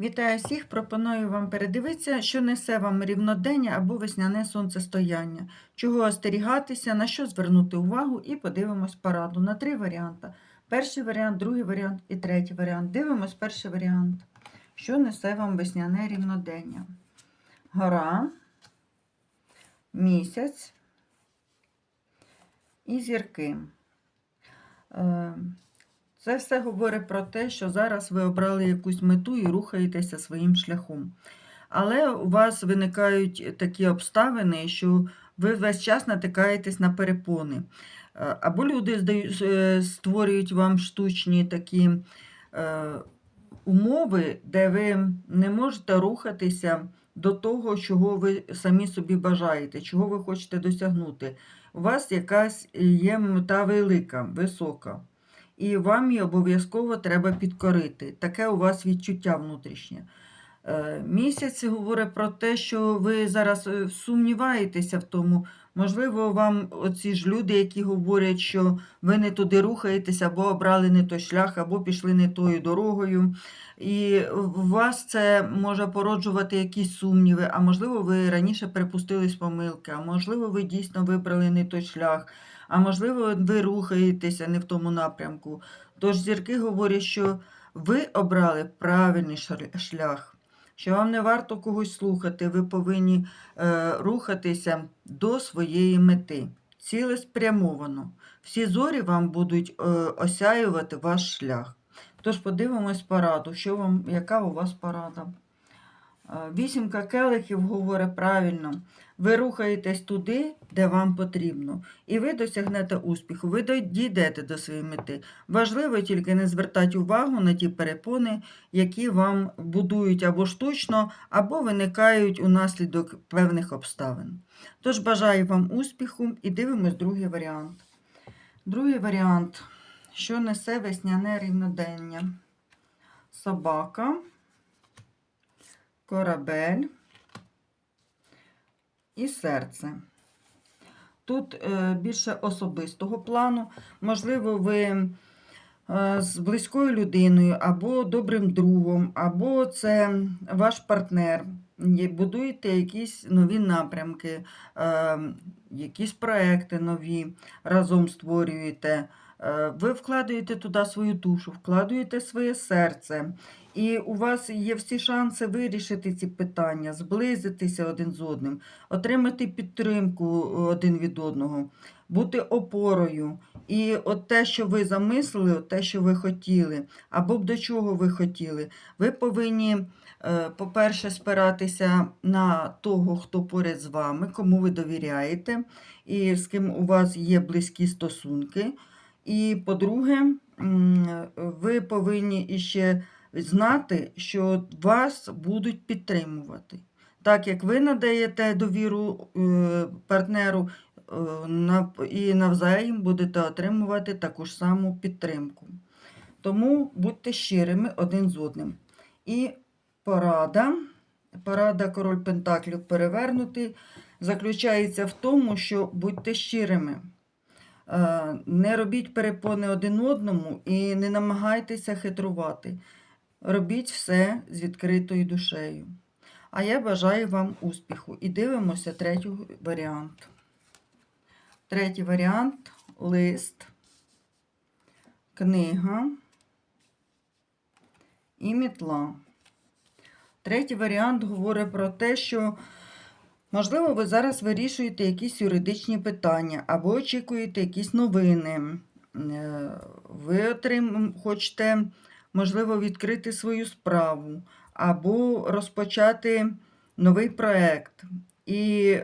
Вітаю всіх! Пропоную вам передивитися, що несе вам рівнодення або весняне сонцестояння, чого остерігатися, на що звернути увагу, і подивимось пораду на три варіанти. Перший варіант, другий варіант і третій варіант. Дивимось перший варіант. Що несе вам весняне рівнодення? Гора, місяць і зірки. Це все говорить про те, що зараз ви обрали якусь мету і рухаєтеся своїм шляхом. Але у вас виникають такі обставини, що ви весь час натикаєтесь на перепони. Е, Або люди е, створюють вам штучні такі е, умови, де ви не можете рухатися до того, чого ви самі собі бажаєте, чого ви хочете досягнути. У вас якась є мета велика, висока і вам її обов'язково треба підкорити. Таке у вас відчуття внутрішнє. Е, Місяць говорить про те, що ви зараз е, сумніваєтеся в тому. Можливо, вам оці ж люди, які говорять, що ви не туди рухаєтеся, або обрали не той шлях, або пішли не тою дорогою. І у вас це може породжувати якісь сумніви, а можливо, ви раніше припустились помилки, а можливо, ви дійсно вибрали не той шлях, а можливо, ви рухаєтеся не в тому напрямку. Тож зірки говорять, що ви обрали правильний шлях, що вам не варто когось слухати, ви повинні е, рухатися до своєї мети, цілеспрямовано. Всі зорі вам будуть е, осяювати ваш шлях. Тож подивимось пораду, що вам, яка у вас порада. Е, Вісімка келихів говорить правильно. Ви рухаєтесь туди, де вам потрібно, і ви досягнете успіху, ви дійдете до своєї мети. Важливо тільки не звертати увагу на ті перепони, які вам будують або штучно, або виникають унаслідок певних обставин. Тож бажаю вам успіху і дивимось другий варіант. Другий варіант, що несе весняне рівнодення. Собака, корабель і серце. Тут е, більше особистого плану. Можливо, ви е, з близькою людиною, або добрим другом, або це ваш партнер. Будуєте якісь нові напрямки, е, якісь проекти нові разом створюєте. Е, Ви вкладаєте туди свою душу, вкладаєте своє серце. І у вас є всі шанси вирішити ці питання, зблизитися один з одним, отримати підтримку один від одного, бути опорою. І от те, що ви замислили, от те, що ви хотіли, або до чого ви хотіли, ви повинні, е, по-перше, спиратися на того, хто поряд з вами, кому ви довіряєте, і з ким у вас є близькі стосунки. І, по-друге, ви повинні іще знати, що вас будуть підтримувати. Так як ви надаєте довіру е, партнеру, е, і навзаєм будете отримувати таку ж саму підтримку. Тому будьте щирими один з одним. І порада, порада король Пентаклів перевернутий, заключається в тому, що будьте щирими. Е, Не робіть перепони один одному і не намагайтеся хитрувати. Робіть все з відкритою душею. А я бажаю вам успіху. І дивимося третій варіант. Третій варіант лист, книга і мітла. Третій варіант говорить про те, що, можливо, ви зараз вирішуєте якісь юридичні питання або очікуєте якісь новини. Е, Ви отрим... хочете, можливо, відкрити свою справу або розпочати новий проект. І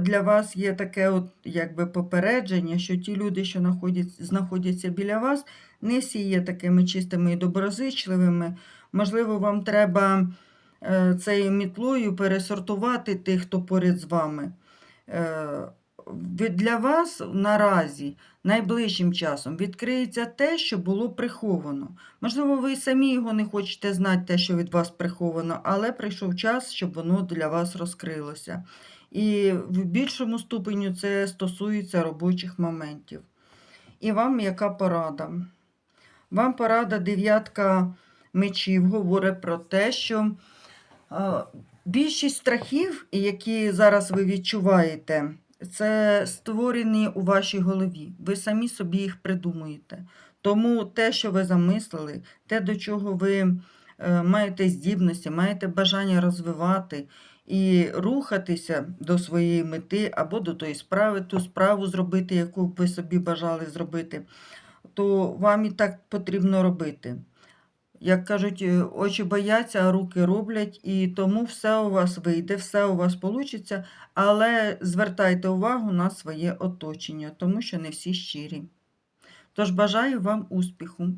для вас є таке от, якби попередження, що ті люди, що знаходяться, біля вас, не всі є такими чистими і доброзичливими. Можливо, вам треба цією мітлою пересортувати тих, хто поряд з вами. Е, Для вас наразі найближчим часом відкриється те, що було приховано. Можливо, ви самі його не хочете знати, те, що від вас приховано, але прийшов час, щоб воно для вас розкрилося. І в більшому ступеню це стосується робочих моментів. І вам яка порада? Вам порада дев'ятка мечів говорить про те, що е, більшість страхів, які зараз ви відчуваєте, це створені у вашій голові. Ви самі собі їх придумуєте. Тому те, що ви замислили, те, до чого ви е, маєте здібності, маєте бажання розвивати і рухатися до своєї мети або до тої справи, ту справу зробити, яку б ви собі бажали зробити, то вам і так потрібно робити. Як кажуть, е, очі бояться, а руки роблять, і тому все у вас вийде, все у вас вийде, але звертайте увагу на своє оточення, тому що не всі щирі. Тож бажаю вам успіху.